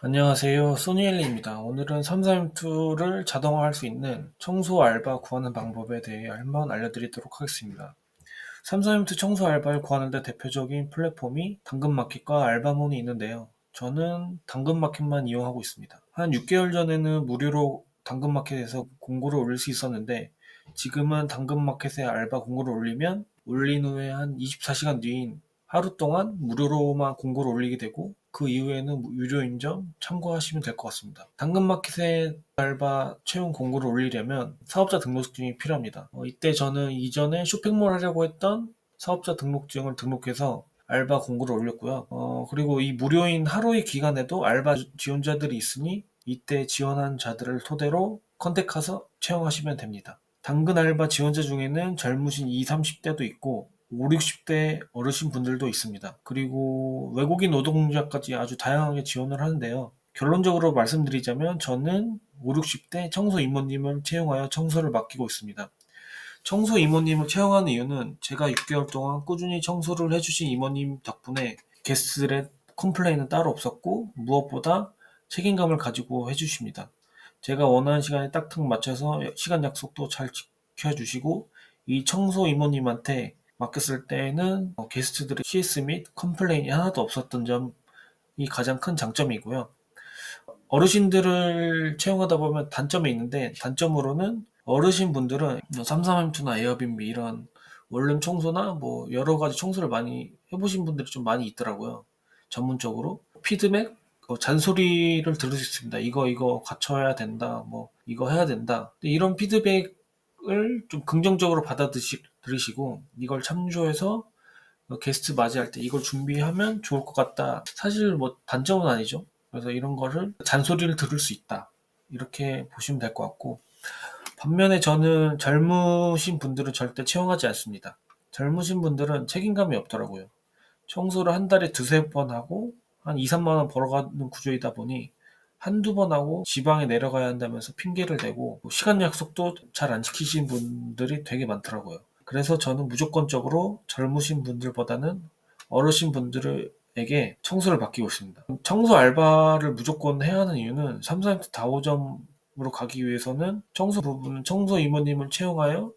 안녕하세요. 소니엘리입니다. 오늘은 332를 자동화할 수 있는 청소 알바 구하는 방법에 대해 한번 알려드리도록 하겠습니다. 332 청소 알바를 구하는데 대표적인 플랫폼이 당근마켓과 알바몬이 있는데요. 저는 당근마켓만 이용하고 있습니다. 한 6개월 전에는 무료로 당근마켓에서 공고를 올릴 수 있었는데 지금은 당근마켓에 알바 공고를 올리면 올린 후에 한 24시간 뒤인 하루 동안 무료로만 공고를 올리게 되고 그 이후에는 유료인 점 참고하시면 될 것 같습니다. 당근마켓에 알바 채용 공고를 올리려면 사업자 등록증이 필요합니다. 어, 이때 저는 이전에 쇼핑몰 하려고 했던 사업자 등록증을 등록해서 알바 공고를 올렸고요. 어, 그리고 이 무료인 하루의 기간에도 알바 지원자들이 있으니 이때 지원한 자들을 토대로 컨택해서 채용하시면 됩니다. 당근 알바 지원자 중에는 젊으신 20, 30대도 있고 5, 60대 어르신 분들도 있습니다. 그리고 외국인 노동자까지 아주 다양하게 지원을 하는데요. 결론적으로 말씀드리자면 저는 5, 60대 청소 이모님을 채용하여 청소를 맡기고 있습니다. 청소 이모님을 채용하는 이유는 제가 6개월 동안 꾸준히 청소를 해주신 이모님 덕분에 게스트들의 컴플레인은 따로 없었고 무엇보다 책임감을 가지고 해주십니다. 제가 원하는 시간에 딱딱 맞춰서 시간 약속도 잘 지켜주시고 이 청소 이모님한테 맡겼을 때는 어, 게스트들의 CS 및 컴플레인이 하나도 없었던 점이 가장 큰 장점이고요. 어르신들을 채용하다 보면 단점이 있는데 단점으로는 어르신 분들은 33M2나 에어빈비 이런 원룸 청소나 뭐 여러 가지 청소를 많이 해보신 분들이 좀 많이 있더라고요. 전문적으로 피드백 어, 잔소리를 들을 수 있습니다. 이거 이거 갖춰야 된다. 뭐 이거 해야 된다. 이런 피드백을 좀 긍정적으로 받아들이시고 이걸 참조해서 게스트 맞이할 때 이걸 준비하면 좋을 것 같다. 사실 뭐 단점은 아니죠. 그래서 이런 거를 잔소리를 들을 수 있다. 이렇게 보시면 될 것 같고 반면에 저는 젊으신 분들은 절대 채용하지 않습니다. 젊으신 분들은 책임감이 없더라고요. 청소를 한 달에 두세 번 하고 한 2, 3만 원 벌어가는 구조이다 보니 한두 번 하고 지방에 내려가야 한다면서 핑계를 대고 뭐 시간 약속도 잘 안 지키신 분들이 되게 많더라고요. 그래서 저는 무조건적으로 젊으신 분들보다는 어르신 분들에게 청소를 맡기고 있습니다. 청소 알바를 무조건 해야 하는 이유는 3, 4M 다호점으로 가기 위해서는 청소 부분은 청소 이모님을 채용하여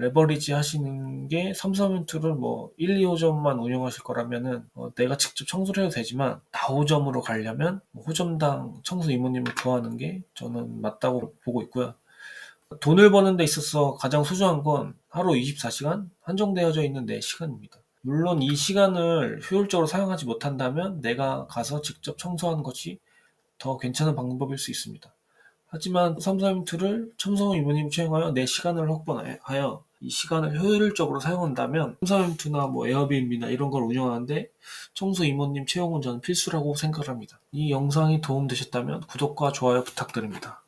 레버리지 하시는 게 3, 4멘트를 뭐 1, 2호점만 운영하실 거라면은 어, 내가 직접 청소를 해도 되지만 다호점으로 가려면 뭐 호점당 청소 이모님을 구하는 게 저는 맞다고 보고 있고요. 돈을 버는 데 있어서 가장 소중한 건 하루 24시간 한정되어져 있는 내 시간입니다. 물론 이 시간을 효율적으로 사용하지 못한다면 내가 가서 직접 청소하는 것이 더 괜찮은 방법일 수 있습니다. 하지만 332를 첨성 이모님 채용하여 내 시간을 확보하여 이 시간을 효율적으로 사용한다면 332나 뭐 에어비앤비나 이런 걸 운영하는데 청소 이모님 채용은 저는 필수라고 생각합니다. 이 영상이 도움되셨다면 구독과 좋아요 부탁드립니다.